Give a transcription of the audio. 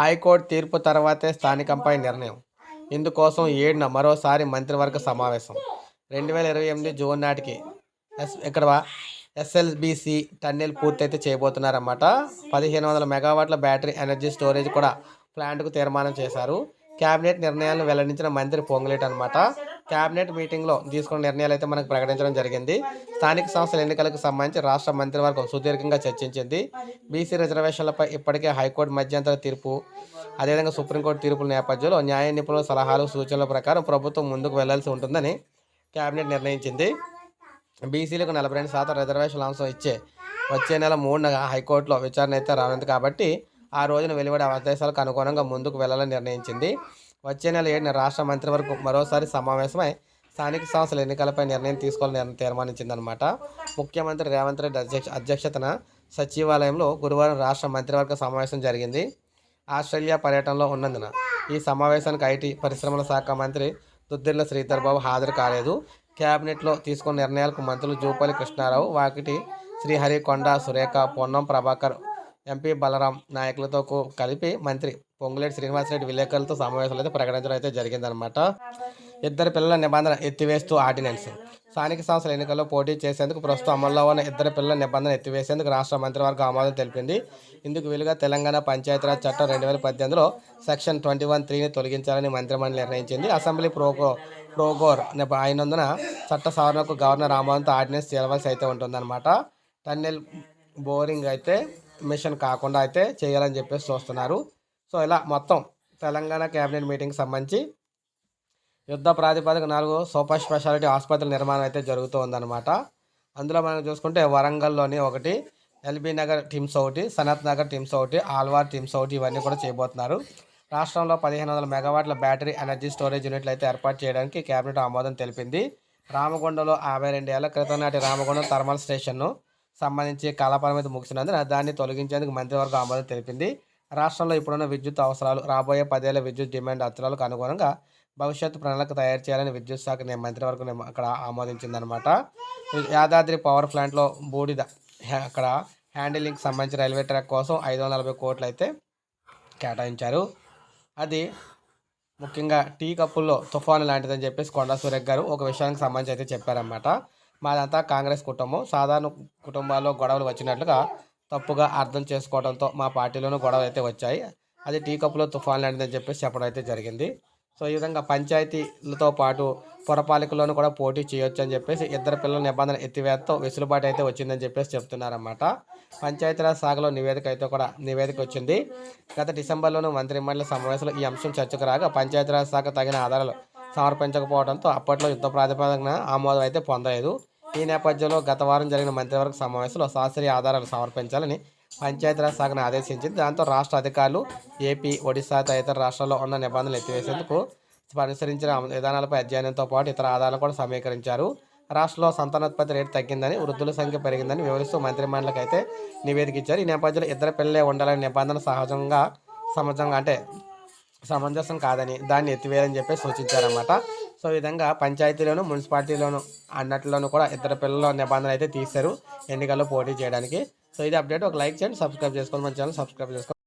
High court తీర్పు తర్వాతే స్థానికంపై నిర్ణయం. ఇందుకోసం ఏడున మరోసారి మంత్రివర్గ సమావేశం. రెండు వేల ఇరవై ఎనిమిది జూన్ నాటికి ఎస్ ఇక్కడ ఎస్ఎల్బిసి టన్నెల్ పూర్తయితే చేయబోతున్నారన్నమాట. పదిహేను వందల మెగావాట్ల బ్యాటరీ ఎనర్జీ స్టోరేజ్ కూడా ప్లాంట్కు తీర్మానం చేశారు. కేబినెట్ నిర్ణయాలను వెల్లడించిన మంత్రి పొంగులేట్ అనమాట కేబినెట్ మీటింగ్లో తీసుకున్న నిర్ణయాలు అయితే మనకు ప్రకటించడం జరిగింది. స్థానిక సంస్థల ఎన్నికలకు సంబంధించి రాష్ట్ర మంత్రివర్గం సుదీర్ఘంగా చర్చించింది. బీసీ రిజర్వేషన్లపై ఇప్పటికే హైకోర్టు మధ్యంతర తీర్పు అదేవిధంగా సుప్రీంకోర్టు తీర్పుల నేపథ్యంలో న్యాయ నిపుణుల సలహాలు సూచనల ప్రకారం ప్రభుత్వం ముందుకు వెళ్ళాల్సి ఉంటుందని కేబినెట్ నిర్ణయించింది. బీసీలకు నలభై రెండు శాతం రిజర్వేషన్ అంశం ఇచ్చే వచ్చే నెల మూడున హైకోర్టులో విచారణ అయితే రానుంది కాబట్టి ఆ రోజున వెలువడే ఆదేశాలకు అనుగుణంగా ముందుకు వెళ్ళాలని నిర్ణయించింది. వచ్చే నెల ఏడున రాష్ట్ర మంత్రివర్గం మరోసారి సమావేశమై స్థానిక సంస్థల ఎన్నికలపై నిర్ణయం తీసుకోవాలని తీర్మానించిందనమాట ముఖ్యమంత్రి రేవంత్ రెడ్డి అధ్యక్ష అధ్యక్షతన సచివాలయంలో గురువారం రాష్ట్ర మంత్రివర్గ సమావేశం జరిగింది. ఆస్ట్రేలియా పర్యటనలో ఉన్నందున ఈ సమావేశానికి ఐటీ పరిశ్రమల శాఖ మంత్రి దుద్దిర్ల శ్రీధర్ బాబు హాజరు కాలేదు. కేబినెట్లో తీసుకున్న నిర్ణయాలకు మంత్రులు జూపల్లి కృష్ణారావు వాకిటి శ్రీహరికొండ సురేఖ పొన్నం ప్రభాకర్ ఎంపీ బలరాం నాయకులతో కలిపి మంత్రి పొంగులేటి శ్రీనివాసరెడ్డి విలేకరులతో సమావేశాలు అయితే ప్రకటించడం అయితే జరిగిందనమాట ఇద్దరు పిల్లల నిబంధన ఎత్తివేస్తూ ఆర్డినెన్స్. స్థానిక సంస్థల ఎన్నికల్లో పోటీ చేసేందుకు ప్రస్తుతం అమల్లో ఉన్న ఇద్దరు పిల్లల నిబంధన ఎత్తివేసేందుకు రాష్ట్ర మంత్రివర్గం ఆమోదం తెలిపింది. ఇందుకు వీలుగా తెలంగాణ పంచాయతీరాజ్ చట్టం రెండు వేల పద్దెనిమిదిలో సెక్షన్ ట్వంటీ వన్ త్రీని తొలగించాలని మంత్రిమండలి నిర్ణయించింది. అసెంబ్లీ ప్రోగో ప్రోగోర్ అయినందున చట్ట సవరణకు గవర్నర్ ఆమోదంతో ఆర్డినెన్స్ చేయవలసి అయితే ఉంటుందన్నమాట. టన్నెల్ బోరింగ్ అయితే మిషన్ కాకుండా అయితే చేయాలని చెప్పేసి చూస్తున్నారు. సో ఇలా మొత్తం తెలంగాణ కేబినెట్ మీటింగ్కి సంబంధించి యుద్ధ ప్రాతిపదిక నాలుగు సూపర్ స్పెషాలిటీ ఆసుపత్రుల నిర్మాణం అయితే జరుగుతుందన్నమాట. అందులో మనం చూసుకుంటే వరంగల్లోని ఒకటి ఎల్బీ నగర్ టీమ్స్ ఒకటి సనత్ నగర్ టీమ్స్ ఒకటి ఆల్వార్ టీమ్స్ ఒకటి ఇవన్నీ కూడా చేయబోతున్నారు. రాష్ట్రంలో పదిహేను వందల మెగావాట్ల బ్యాటరీ ఎనర్జీ స్టోరేజ్ యూనిట్లు అయితే ఏర్పాటు చేయడానికి కేబినెట్ ఆమోదం తెలిపింది. రామకొండలో యాభై రెండు ఏళ్ళ క్రితం నాటి రామగుండం థర్మల్ స్టేషన్ను సంబంధించి కాలపరిమితి ముగిసినందున దాన్ని తొలగించేందుకు మంత్రివర్గం ఆమోదం తెలిపింది. రాష్ట్రంలో ఇప్పుడున్న విద్యుత్ అవసరాలు రాబోయే పదేళ్ళ విద్యుత్ డిమాండ్ అవసరాలకు అనుగుణంగా భవిష్యత్తు ప్రణాళిక తయారు చేయాలని విద్యుత్ శాఖ మంత్రివర్గం అక్కడ ఆమోదించిందనమాట యాదాద్రి పవర్ ప్లాంట్లో బూడిద అక్కడ హ్యాండిలింగ్కి సంబంధించి రైల్వే ట్రాక్ కోసం ఐదు వందల నలభై కోట్లు అయితే కేటాయించారు. అది ముఖ్యంగా టీ కప్పుల్లో తుఫాను లాంటిదని చెప్పేసి కొండా సురేఖ్ గారు ఒక విషయానికి సంబంధించి అయితే చెప్పారన్నమాట. మాదంతా కాంగ్రెస్ కుటుంబం. సాధారణ కుటుంబాల్లో గొడవలు వచ్చినట్లుగా తప్పుగా అర్థం చేసుకోవడంతో మా పార్టీలోనూ గొడవలు అయితే వచ్చాయి. అది టీ కప్పులో తుఫాన్ లాంటిదని చెప్పేసి చెప్పడం అయితే జరిగింది. సో ఈ విధంగా పంచాయతీలతో పాటు పురపాలికలోనూ కూడా పోటీ చేయొచ్చు అని చెప్పేసి ఇద్దరు పిల్లల నిబంధన ఎత్తివేతతో వెసులుబాటు అయితే వచ్చిందని చెప్పేసి చెప్తున్నారన్నమాట. పంచాయతీరాజ్ శాఖలో నివేదిక అయితే కూడా నివేదిక వచ్చింది. గత డిసెంబర్లోనూ మంత్రిమండలి సమావేశంలో ఈ అంశం చర్చకు రాగా పంచాయతీరాజ్ శాఖ తగిన ఆధారాలు సమర్పించకపోవడంతో అప్పట్లో యుద్ధ ప్రాతిపదికన ఆమోదం అయితే పొందలేదు. ఈ నేపథ్యంలో గత వారం జరిగిన మంత్రివర్గ సమావేశంలో శాస్త్రీయ ఆధారాలు సమర్పించాలని పంచాయతీరాజ్ శాఖను ఆదేశించింది. దాంతో రాష్ట్ర అధికారులు ఏపీ ఒడిశా తదితర రాష్ట్రాల్లో ఉన్న నిబంధనలు ఎత్తివేసేందుకు అనుసరించిన విధానాలపై అధ్యయనంతో పాటు ఇతర ఆధారాలు కూడా సమీకరించారు. రాష్ట్రంలో సంతానోత్పత్తి రేటు తగ్గిందని వృద్ధుల సంఖ్య పెరిగిందని వివరిస్తూ మంత్రిమండలికి అయితే నివేదిక ఇచ్చారు. ఈ నేపథ్యంలో ఇద్దరు పిల్లలే ఉండాలనే నిబంధన సహజంగా సమాజంగా అంటే సమంజసం కాదని దాన్ని ఎత్తివేయాలని చెప్పి సూచించారన్నమాట. సో ఈ విధంగా పంచాయతీలోను మున్సిపాలిటీలోను అన్నట్లోనూ కూడా ఇద్దరు పిల్లల నిబంధన అయితే తీశారు. ఎన్నికల్లో పోటీ చేయడానికి. సో ఇది అప్డేట్. ఒక లైక్ చేయండి సబ్స్క్రైబ్ చేసుకోండి. మన ఛానల్ సబ్స్క్రైబ్ చేసుకోండి.